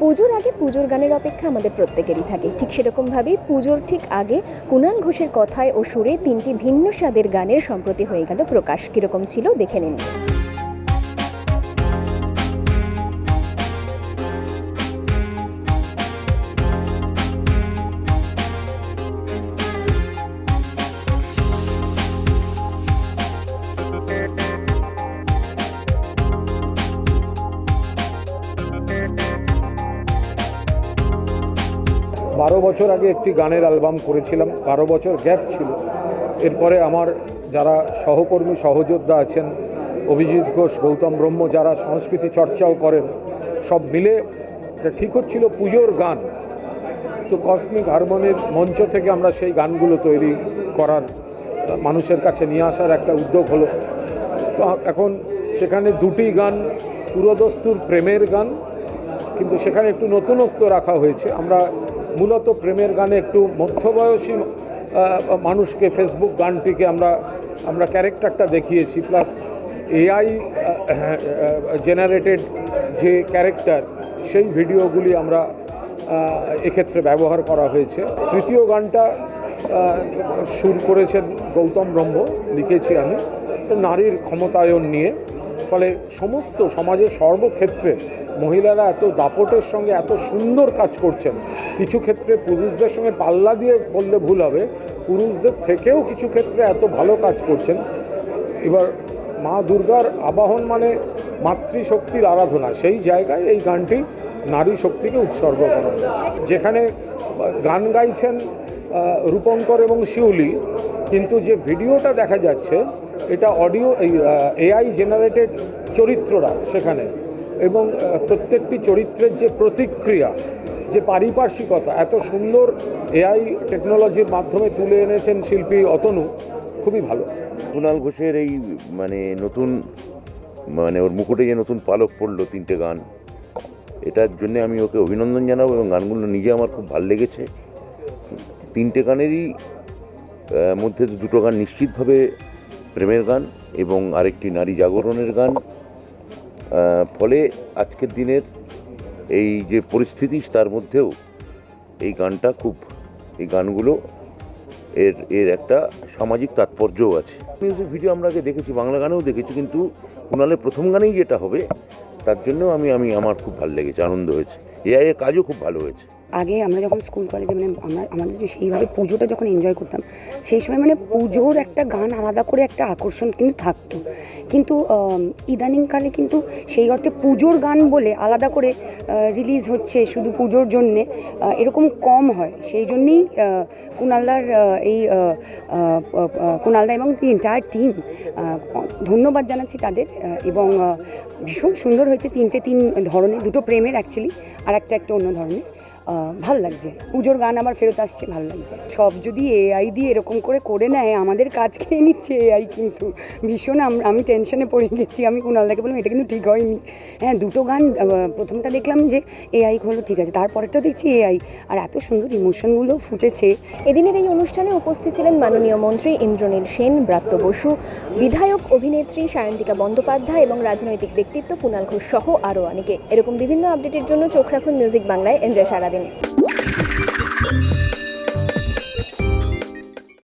পুজোর আগে পুজোর গানের অপেক্ষা আমাদের প্রত্যেকেরই থাকে। ঠিক সেরকমভাবেই পুজোর ঠিক আগে কুনাল ঘোষের কথায় ও সুরে তিনটি ভিন্ন স্বাদের গানের সম্প্রতি হয়ে গেল প্রকাশ। কীরকম ছিল দেখে নিন। বারো বছর আগে একটি গানের অ্যালবাম করেছিলাম, বারো বছর গ্যাপ ছিল। এরপরে আমার যারা সহকর্মী, সহযোদ্ধা আছেন, অভিজিৎ ঘোষ, গৌতম ব্রহ্ম, যারা সংস্কৃতি চর্চাও করেন, সব মিলে এটা ঠিক হচ্ছিল পুজোর গান। তো কসমিক হারমোনির মঞ্চ থেকে আমরা সেই গানগুলো তৈরি করার, মানুষের কাছে নিয়ে আসার একটা উদ্যোগ হলো। তো এখন সেখানে দুটি গান, পুরোদস্তুর প্রেমের গান, কিন্তু সেখানে একটু নতুনত্ব রাখা হয়েছে। আমরা মূলত প্রেমের গানে একটু মধ্যবয়সী মানুষকে ফেসবুক গানটিকে আমরা আমরা ক্যারেক্টারটা দেখিয়েছি প্লাস এআই জেনারেটেড যে ক্যারেক্টার, সেই ভিডিওগুলি আমরা এক্ষেত্রে ব্যবহার করা হয়েছে। তৃতীয় গানটা সুর করেছেন গৌতম ব্রহ্ম, লিখেছি আমি, নারীর ক্ষমতায়ন নিয়ে। ফলে সমস্ত সমাজের সর্বক্ষেত্রে মহিলারা এত দাপটের সঙ্গে এত সুন্দর কাজ করছেন। কিছু ক্ষেত্রে পুরুষদের সঙ্গে পাল্লা দিয়ে বললে ভুল হবে। পুরুষদের থেকেও কিছু ক্ষেত্রে এত ভালো কাজ করছেন। এবার মা দুর্গার আবাহন মানে মাতৃশক্তির আরাধনা। সেই জায়গায় এই গানটি নারী শক্তিকে উৎসর্গ করা হয়েছে। যেখানে গান গাইছেন রূপঙ্কর এবং শিউলি। কিন্তু যে ভিডিওটা দেখা যাচ্ছে এটা অডিও এআই জেনারেটেড চরিত্ররা সেখানে। এবং প্রত্যেকটি চরিত্রের যে প্রতিক্রিয়া, যে পারিপার্শ্বিকতা, এত সুন্দর এআই টেকনোলজির মাধ্যমে তুলে এনেছেন শিল্পী অতনু, খুবই ভালো। কুণাল ঘোষের এই মানে নতুন মানে ওর মুকুটে যে নতুন পালক পড়ল তিনটে গান, এটার জন্য আমি ওকে অভিনন্দন জানাব এবং গানগুলো নিজে আমার খুব ভালো লেগেছে। তিনটে গানেরই মধ্যে দুটো গান নিশ্চিতভাবে প্রেমের গান এবং আরেকটি নারী জাগরণের গান। ফলে আজকের দিনের এই যে পরিস্থিতি, তার মধ্যেও এই গানটা খুব, এই গানগুলো এর এর একটা সামাজিক তাৎপর্যও আছে। মিউজিক ভিডিও আমরা আগে দেখেছি, বাংলা গানেও দেখেছি, কিন্তু কুণালের প্রথম গানেই যেটা হবে, তার জন্য আমি আমি, আমার খুব ভালো লেগেছে, আনন্দ হয়েছে। এআই এর কাজও খুব ভালো হয়েছে। আগে আমরা যখন স্কুল কলেজে মানে আমরা, আমাদের সেইভাবে পুজোটা যখন এনজয় করতাম, সেই সময় মানে পুজোর একটা গান আলাদা করে একটা আকর্ষণ কিন্তু থাকতো। কিন্তু ইদানিংকালে কিন্তু সেই অর্থে পুজোর গান বলে আলাদা করে রিলিজ হচ্ছে শুধু পুজোর জন্যে এরকম কম হয়। সেই জন্যেই কুণালদার এই কুণালদা এবং দি এন্টায়ার টিম ধন্যবাদ জানাচ্ছি তাদের এবং ভীষণ সুন্দর হয়েছে তিনটে তিন ধরনের, দুটো প্রেমের অ্যাকচুয়ালি আর একটা একটা অন্য ধরনের ভালো লাগছে। পুজোর গান আমার ফেরত আসছে, ভালো লাগছে। সব যদি এআই দিয়ে এরকম করে করে নেয়, আমাদের কাজ খেয়ে নিচ্ছে এআই কিন্তু। ভীষণ আম- টেনশনে পড়ে গেছি। আমি কুণালদাকে বললাম, এটা কিন্তু ঠিক হয়নি। হ্যাঁ দুটো গান প্রথমটা দেখলাম যে এআই হলো, ঠিক আছে। তারপরেরটা দেখছি এআই আর এত সুন্দর ইমোশনগুলো ফুটেছে। এদিনের এই অনুষ্ঠানে উপস্থিত ছিলেন মাননীয় মন্ত্রী ইন্দ্রনীল সেন, ব্রাত্য বসু, বিধায়ক, অভিনেত্রী সায়ন্তিকা বন্দ্যোপাধ্যায় এবং রাজনৈতিক ব্যক্তিত্ব কুণাল ঘোষ সহ আরও অনেকে। এরকম বিভিন্ন আপডেটের জন্য চোখ রাখুন মিউজিক বাংলায়। এনজয় সারাদিন। Thank you.